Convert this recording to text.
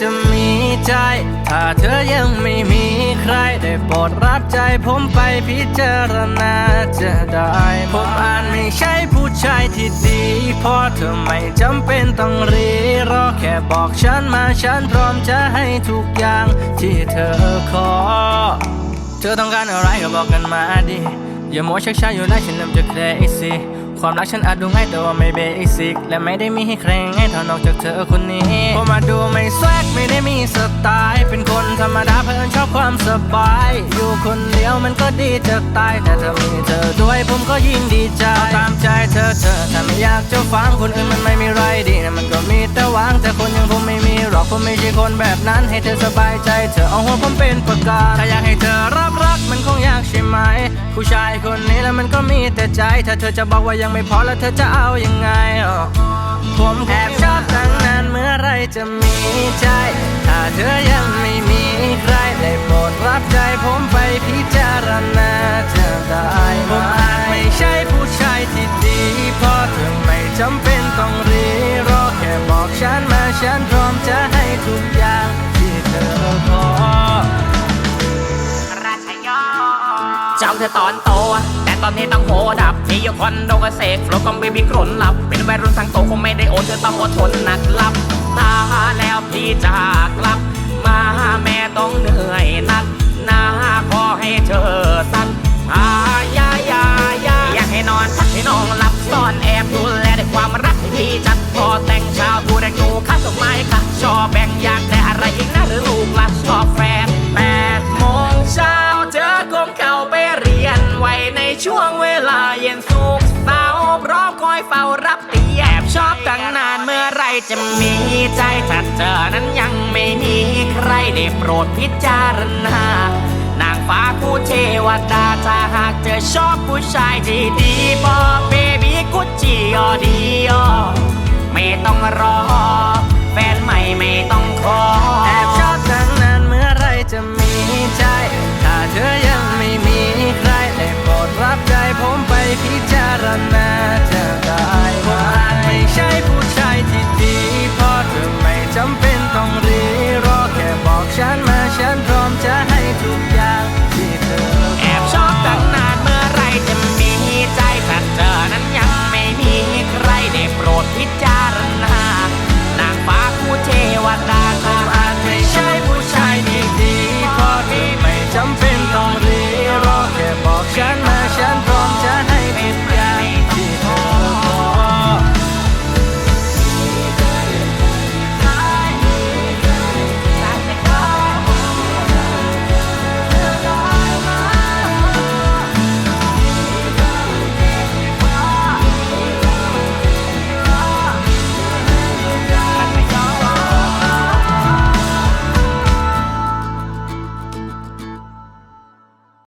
จะมีใจ ถ้าเธอยังไม่มีใคร ได้โปรดรับใจผมไปพิจารณาจะได้ ผมอ่านไม่ใช่ผู้ชายที่ดีพราะเธอไม่จำเป็นต้องรีรอแค่บอกฉันมาฉันพร้อมจะให้ทุกอย่างที่เธอขอ เธอต้องการอะไรก็บอกกันมาดิอย่ามัวชักช้าอยู่แล้ฉันเริ่มจะ crazy ความรักฉันอาจดูง่ายแต่ว่าไม่เบสิกและไม่ได้มีให้ใครง่ายเท่านอกจากเธอคนนี้ผมมาดูไม่แซกไม่ได้มีสไตล์เป็นคนธรรมดาเพื่อนชอบความสบาย อยู่คนเดียวมันก็ดีจะตายแต่ถ้ามีเธอด้วยผมก็ยิ่งดีใจาตามใจเธอเธอถ้าไม่อยากจะฟังคนอื่นมันไม่มีไรดีนะมันก็มีแต่หวางแต่คนอย่างผมไม่มีหรอกผมไม่ใช่คนแบบนั้นให้เธอสบายใจ เธอเอาหัวผมเป็นประกันถ้าอยากให้เธอรับรักมันคงยากใช่ไหม ผู้ชายคนนี้แล้วมันก็มีแต่ใจ ถ้าเธอจะบอกว่ายังไม่พอแล้วเธอจะเอายังไงผมแอบชอบตั้งนานเมื่อไรจะมีใจ ถ้าเธอยังไม่มีใครได้โปรดรับใจผมไปพิจารณาจะได้ผมอาจไม่ใช่ผู้ชายที่ดีเพราะเธอไม่จำเป็นต้องรีรอแค่บอกฉันมาฉันพ เจ้าเธอตอนโต แต่ตอนนี้ต้องโหดับที่อยู่คนโดกบเสกโฟลก็ไม่มีกรนหลับ เป็นวัยรุ่นทางโตคงไม่ได้โอนเธอต้องอดทนหนักลับตาแล้วพี่จากกลับ มาแม่ต้องเหนื่อยนักหน้าขอให้เธอสั้นอายายายาอยากให้นอนพักให้น้องหลับซ่อนแอบดูแลด้วยความรักที่พี่จัดพอแต่งเช้าผู้แดงงูข้าดอกไม้ค่ะชอบแบ่งอยากได้อะไรอีกนะหรือลูกละชอบ จะมีใจถ้าเจอนั้นยังไม่มีใครได้โปรดพิจารณา นางฟ้าคู่เทวดาถ้าหากเธอชอบผู้ชายที่ดีบอเบบี้กุชจีออดีออไม่ต้องรอ